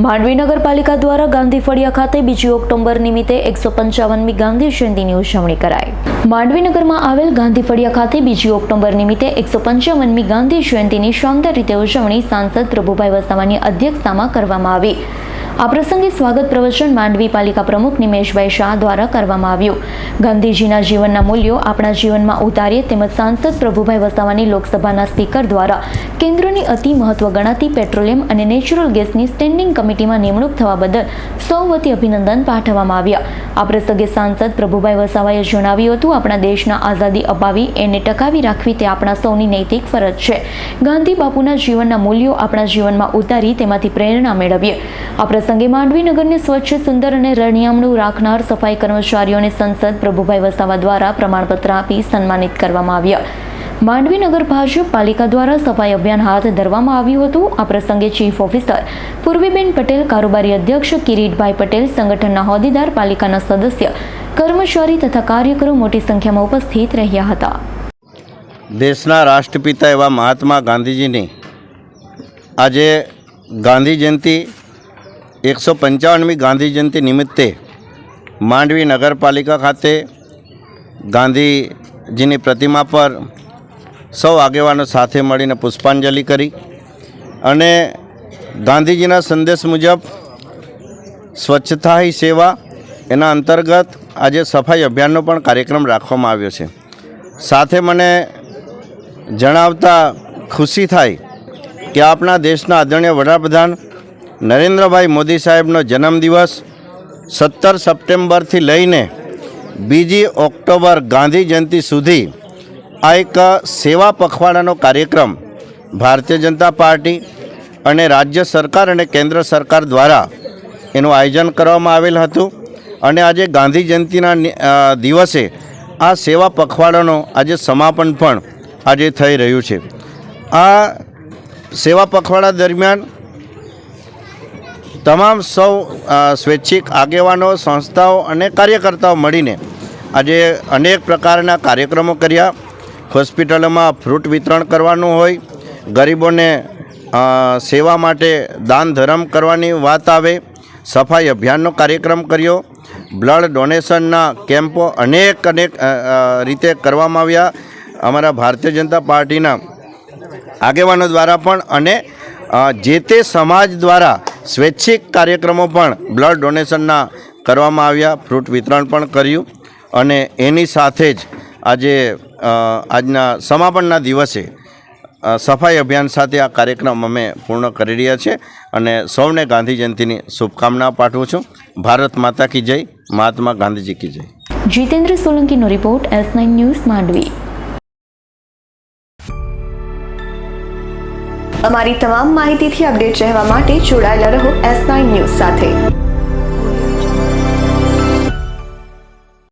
માંડવી નગરપાલિકા દ્વારા ગાંધી ફળિયા ખાતે બીજી ઓક્ટોબર નિમિત્તે એકસો પંચાવનમી ગાંધી જયંતિની ઉજવણી કરાઈ. માંડવી નગરમાં આવેલ ગાંધી ફળિયા ખાતે બીજી ઓક્ટોબર નિમિત્તે એકસો પંચાવનમી ગાંધી જયંતિની શાનદાર રીતે ઉજવણી સાંસદ પ્રભુભાઈ વસાવાની અધ્યક્ષતામાં કરવામાં આવી. આ પ્રસંગે સ્વાગત પ્રવચન માંડવી પાલિકા પ્રમુખ નિમેશભાઈ શાહ દ્વારા કરવામાં આવ્યું. ગાંધીજીના જીવનના મૂલ્યો આપણા જીવનમાં ઉતારીએ તેમજ સાંસદ પ્રભુભાઈ વસાવાની લોકસભાના સ્પીકર દ્વારા કેન્દ્રની અતિ મહત્વ ગણાતી પેટ્રોલિયમ અને નેચરલ ગેસની સ્ટેન્ડિંગ કમિટીમાં નિમણૂક થવા બદલ સૌ વતી અભિનંદન પાઠવવામાં આવ્યા. આ પ્રસંગે સાંસદ પ્રભુભાઈ વસાવાએ જણાવ્યું હતું, આપણા દેશના આઝાદી અપાવી, એને ટકાવી રાખવી તે આપણા સૌની નૈતિક ફરજ છે. ગાંધી બાપુના જીવનના મૂલ્યો આપણા જીવનમાં ઉતારી તેમાંથી પ્રેરણા મેળવીએ. આ પ્રસંગે માંડવી નગરને સ્વચ્છ, સુંદર અને રણિયામણું રાખનાર સફાઈ કર્મચારીઓને સંસદ પ્રભુભાઈ વસાવા દ્વારા પ્રમાણપત્ર આપી સન્માનિત કરવામાં આવ્યા. માંડવી નગર ભાજપ પાલિકા દ્વારા સફાઈ અભિયાન હાથ ધરવામાં આવ્યું હતું. આ પ્રસંગે ચીફ ઓફિસર પૂર્વીબેન પટેલ, કારોબારી અધ્યક્ષ કિરીટભાઈ પટેલ, સંગઠનના હોદ્દેદાર, પાલિકાના સદસ્ય, કર્મચારી તથા કાર્યકરો મોટી સંખ્યામાં ઉપસ્થિત રહ્યા હતા. દેશના રાષ્ટ્રપિતા એવા મહાત્મા ગાંધીજીની આજે ગાંધી જયંતિ, એકસો પંચાવનમી ગાંધી જયંતિ નિમિત્તે માંડવી નગરપાલિકા ખાતે ગાંધીજીની પ્રતિમા પર સૌ આગેવાનો સાથે મળીને પુષ્પાંજલિ કરી અને ગાંધીજીના સંદેશ મુજબ સ્વચ્છતા હી સેવા એના અંતર્ગત આજે સફાઈ અભિયાનનો પણ કાર્યક્રમ રાખવામાં આવ્યો છે. સાથે મને જણાવતા ખુશી થાય કે આપણા દેશના આદરણીય વડાપ્રધાન નરેન્દ્રભાઈ મોદી સાહેબનો જન્મદિવસ સત્તર સપ્ટેમ્બરથી લઈને બીજી ઓક્ટોબર ગાંધી જયંતિ સુધી આ એક સેવા પખવાડાનો કાર્યક્રમ ભારતીય જનતા પાર્ટી અને રાજ્ય સરકાર અને કેન્દ્ર સરકાર દ્વારા એનું આયોજન કરવામાં આવેલ હતું. અને આજે ગાંધી જયંતિના દિવસે આ સેવા પખવાડાનો આજે સમાપન પણ આજે થઈ રહ્યું છે. આ સેવા પખવાડા દરમિયાન તમામ સૌ સ્વૈચ્છિક આગેવાનો, સંસ્થાઓ અને કાર્યકર્તાઓ મળીને આજે અનેક પ્રકારના કાર્યક્રમો કર્યા. હોસ્પિટલોમાં ફ્રૂટ વિતરણ કરવાનું હોય, ગરીબોને સેવા માટે દાન ધર્મ કરવાની વાત આવે, સફાઈ અભિયાનનો કાર્યક્રમ કર્યો, બ્લડ ડોનેશનના કેમ્પો અનેક અનેક રીતે કરવામાં આવ્યા. અમારા ભારતીય જનતા પાર્ટીના આગેવાનો દ્વારા પણ અને જે તે સમાજ દ્વારા સ્વૈચ્છિક કાર્યક્રમો પણ બ્લડ ડોનેશનના કરવામાં આવ્યા, ફ્રૂટ વિતરણ પણ કર્યું. અને એની સાથે જ આજે આજના સમાપનના દિવસે સફાઈ અભિયાન સાથે આ કાર્યક્રમ અમે પૂર્ણ કરી રહ્યા છીએ અને સૌને ગાંધી જયંતિની શુભકામના પાઠવું છું. ભારત માતા કી જય મહાત્મા ગાંધીજી કી જય. Jitendra સોલંકીનો report S nine news Mandvi. અમારી તમામ માહિતીથી અપડેટ રહેવા માટે જોડાયેલા રહો એસ નાઇન ન્યૂઝ સાથે.